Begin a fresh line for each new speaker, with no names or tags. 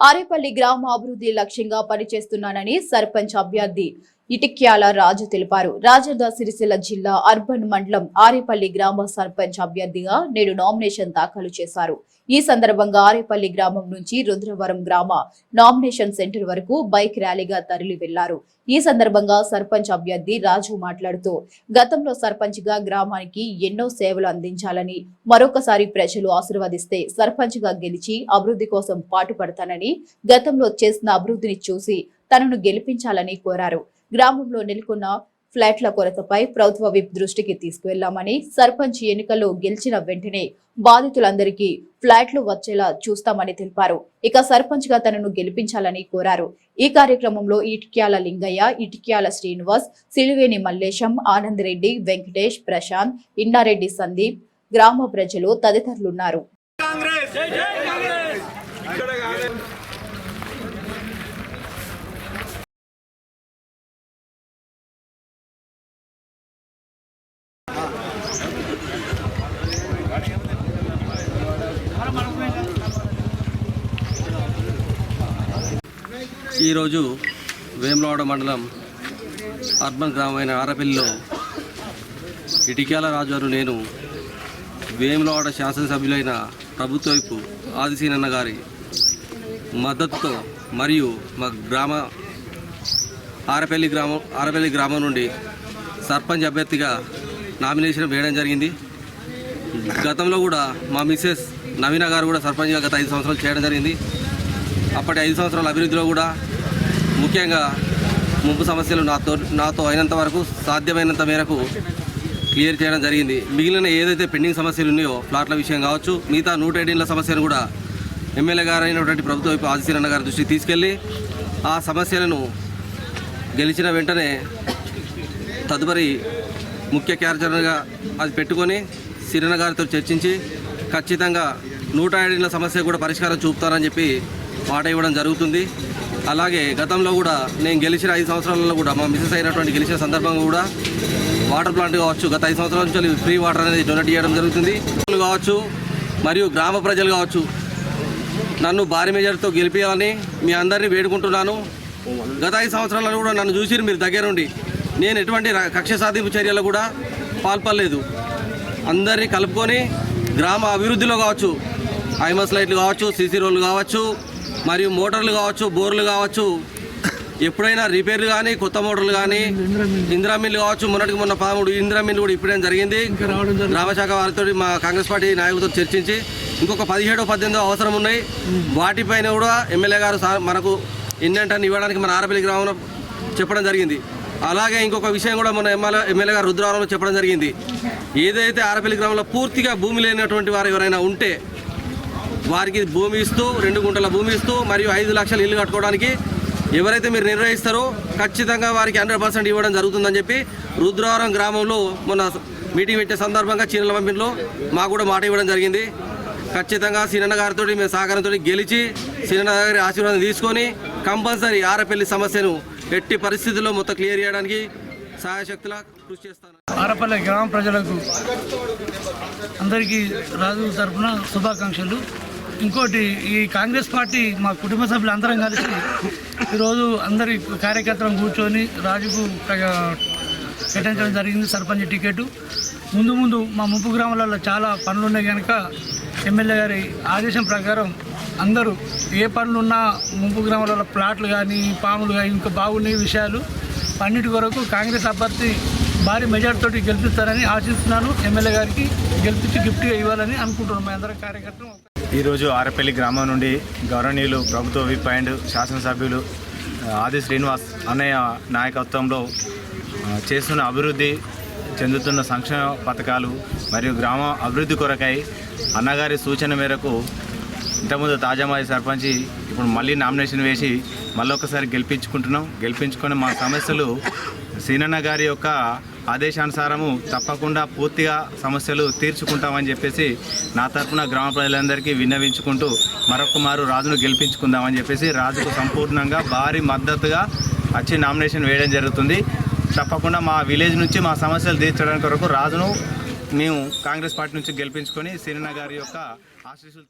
ఆరేపల్లి గ్రామ అభివృద్ధి లక్ష్యంగా పనిచేస్తున్నానని సర్పంచ్ అభ్యర్థి ఇటిక్యాల రాజు తెలిపారు. రాజన్న సిరిసిల్ల జిల్లా అర్బన్ మండలం ఆరేపల్లి గ్రామ సర్పంచ్ అభ్యర్థిగా నేడు నామినేషన్ దాఖలు చేశారు. ఈ సందర్భంగా ఆరేపల్లి గ్రామం నుంచి రుద్రవరం గ్రామ నామినేషన్ సెంటర్ వరకు బైక్ ర్యాలీగా తరలి వెళ్ళారు. ఈ సందర్భంగా సర్పంచ్ అభ్యర్థి రాజు మాట్లాడుతూ గతంలో సర్పంచ్గా గ్రామానికి ఎన్నో సేవలు అందించాలని మరొకసారి ప్రజలు ఆశీర్వదిస్తే సర్పంచ్గా గెలిచి అభివృద్ధి కోసం పాటుపడతానని గతంలో చేసిన అభివృద్ధిని చూసి తనను గెలిపించాలని కోరారు. గ్రామంలో నెలకొన్న ఫ్లాట్ల కొరతపై ప్రభుత్వ విప్ దృష్టికి తీసుకువెళ్ళామని సర్పంచ్ ఎన్నికల్లో గెలిచిన వెంటనే బాధితులందరికీ ఫ్లాట్లు వచ్చేలా చూస్తామని తెలిపారు. ఇక సర్పంచ్గా తనను గెలిపించాలని కోరారు. ఈ కార్యక్రమంలో ఇటిక్యాల లింగయ్య ఇటిక్యాల శ్రీనివాస్ సిలివేని మల్లేశం ఆనందరెడ్డి వెంకటేష్ ప్రశాంత్ ఇన్నారెడ్డి సందీప్ గ్రామ ప్రజలు తదితరులున్నారు.
ఈరోజు వేములవాడ మండలం అర్బన్ గ్రామమైన ఆరపల్లిలో ఇటిక్యాల రాజుగారు నేను వేములవాడ శాసనసభ్యులైన ప్రభుత్వ వైపు ఆదిశీనన్న గారి మద్దతుతో మరియు మా గ్రామ ఆరపల్లి గ్రామం ఆరపల్లి గ్రామం నుండి సర్పంచ్ అభ్యర్థిగా నామినేషన్ వేయడం జరిగింది. గతంలో కూడా మా మిస్సెస్ నవీన గారు కూడా సర్పంచ్గా గత ఐదు సంవత్సరాలు చేయడం జరిగింది. అప్పటి ఐదు సంవత్సరాల అభివృద్ధిలో కూడా ముఖ్యంగా ముంపు సమస్యలు నాతో నాతో అయినంత వరకు సాధ్యమైనంత మేరకు క్లియర్ చేయడం జరిగింది. మిగిలిన ఏదైతే పెండింగ్ సమస్యలు ఉన్నాయో ప్లాట్ల విషయం కావచ్చు మిగతా నూట ఎయిటీన్ల సమస్యను కూడా ఎమ్మెల్యే గారు అయినటువంటి ప్రభుత్వ వైపు ఆదిశీరన్న గారి దృష్టికి తీసుకెళ్ళి ఆ సమస్యలను గెలిచిన వెంటనే తదుపరి ముఖ్య కార్యాచరణగా అది పెట్టుకొని సిరిన గారితో చర్చించి ఖచ్చితంగా నూట ఏడిన సమస్య కూడా పరిష్కారం చూపుతారని చెప్పి మాట ఇవ్వడం జరుగుతుంది. అలాగే గతంలో కూడా నేను గెలిచిన ఐదు సంవత్సరాలలో కూడా మా మిసెస్ అయినటువంటి గెలిచిన సందర్భంగా కూడా వాటర్ ప్లాంట్ కావచ్చు గత ఐదు సంవత్సరాల నుంచి ఫ్రీ వాటర్ అనేది డొనేట్ చేయడం జరుగుతుంది. కావచ్చు మరియు గ్రామ ప్రజలు కావచ్చు నన్ను భారీ మెజార్టీతో గెలిపించాలని మీ అందరినీ వేడుకుంటున్నాను. గత ఐదు సంవత్సరాలలో కూడా నన్ను చూసి మీరు దగ్గరుండి. నేను ఎటువంటి కక్ష సాధింపు చర్యలు కూడా పాల్పడలేదు. అందరినీ కలుపుకొని గ్రామ అభివృద్ధిలో కావచ్చు ఐమస్ లైట్లు కావచ్చు సీసీ రోడ్లు కావచ్చు మరియు మోటార్లు కావచ్చు బోర్లు కావచ్చు ఎప్పుడైనా రిపేర్లు కానీ కొత్త మోటార్లు కానీ ఇందిరా మిల్లు కావచ్చు మొన్నటికి మొన్న పదమూడు ఇందిరా మిల్లు కూడా ఇప్పుడేం జరిగింది. గ్రామశాఖ వారితో మా కాంగ్రెస్ పార్టీ నాయకులతో చర్చించి ఇంకొక పదిహేడు పద్దెనిమిదో అవసరం ఉన్నాయి. వాటిపైన కూడా ఎమ్మెల్యే గారు మనకు ఎన్నంటాన్ని ఇవ్వడానికి మన ఆరపల్లి గ్రామంలో చెప్పడం జరిగింది. అలాగే ఇంకొక విషయం కూడా మన ఎమ్మెల్యే ఎమ్మెల్యే గారు రుద్రవరంలో చెప్పడం జరిగింది. ఏదైతే ఆరపల్లి గ్రామంలో పూర్తిగా భూమి లేనటువంటి వారు ఎవరైనా ఉంటే వారికి భూమి ఇస్తూ రెండు గుంటల భూమి ఇస్తూ మరియు ఐదు లక్షలు ఇల్లు కట్టుకోవడానికి ఎవరైతే మీరు నిర్ణయిస్తారో ఖచ్చితంగా వారికి హండ్రెడ్ పర్సెంట్ ఇవ్వడం జరుగుతుందని చెప్పి రుద్రవరం గ్రామంలో మొన్న మీటింగ్ పెట్టే సందర్భంగా చీరల పంపిణీలో మాకు కూడా మాట ఇవ్వడం జరిగింది. ఖచ్చితంగా సినన్న గారితో మేము సహకారంతో గెలిచి సినన్న గారి ఆశీర్వాదం తీసుకొని కంపల్సరీ ఆరపల్లి సమస్యను ఎట్టి పరిస్థితుల్లో మొత్తం క్లియర్ చేయడానికి సహాయశక్తుల కృషి చేస్తాను.
ఆరపల్లె గ్రామ ప్రజలకు అందరికీ రాజు తరఫున శుభాకాంక్షలు. ఇంకోటి ఈ కాంగ్రెస్ పార్టీ మా కుటుంబ సభ్యులు అందరం కలిసి ఈరోజు అందరి కార్యకర్తలను కూర్చొని రాజుకు కేటాయించడం జరిగింది సర్పంచ్ టికెట్. ముందు ముందు మా ముంపు గ్రామాలలో చాలా పనులు ఉన్నాయి కనుక ఎమ్మెల్యే గారి ఆదేశం ప్రకారం అందరూ ఏ పనులు ఉన్నా ముంపు గ్రామాలలో ప్లాట్లు కానీ పాములు కానీ ఇంకా బాగున్నాయి విషయాలు అన్నిటి కొరకు కాంగ్రెస్ అభ్యర్థి భారీ మెజార్టీతో గెలిపిస్తారని ఆశిస్తున్నాను. ఎమ్మెల్యే గారికి గెలిపించి గిఫ్ట్గా ఇవ్వాలని అనుకుంటున్నాం. మీ అందరం కార్యకర్తలు.
ఈరోజు ఆరపల్లి గ్రామం నుండి గౌరవనీయులు ప్రభుత్వ విప్ అండ్ శాసనసభ్యులు ఆది శ్రీనివాస్ అన్నయ్య నాయకత్వంలో చేస్తున్న అభివృద్ధి చెందుతున్న సంక్షేమ పథకాలు మరియు గ్రామ అభివృద్ధి కొరకై అన్నగారి సూచన మేరకు ఇంతకుముందు తాజామాజీ సర్పంచి ఇప్పుడు మళ్ళీ నామినేషన్ వేసి మళ్ళీ ఒకసారి గెలిపించుకుంటున్నాం. గెలిపించుకొని మా సమస్యలు సీనన్న గారి యొక్క ఆదేశానుసారము తప్పకుండా పూర్తిగా సమస్యలు తీర్చుకుంటామని చెప్పేసి నా తరఫున గ్రామ ప్రజలందరికీ విన్నవించుకుంటూ మరొక మారు రాజును గెలిపించుకుందామని చెప్పేసి రాజుకు సంపూర్ణంగా భారీ మద్దతుగా వచ్చి నామినేషన్ వేయడం జరుగుతుంది. తప్పకుండా మా విలేజ్ నుంచి మా సమస్యలు తీర్చడానికి కొరకు రాజును మేము కాంగ్రెస్ పార్టీ నుంచి గెలిపించుకొని సీనన్న గారి యొక్క ఆశీస్సులు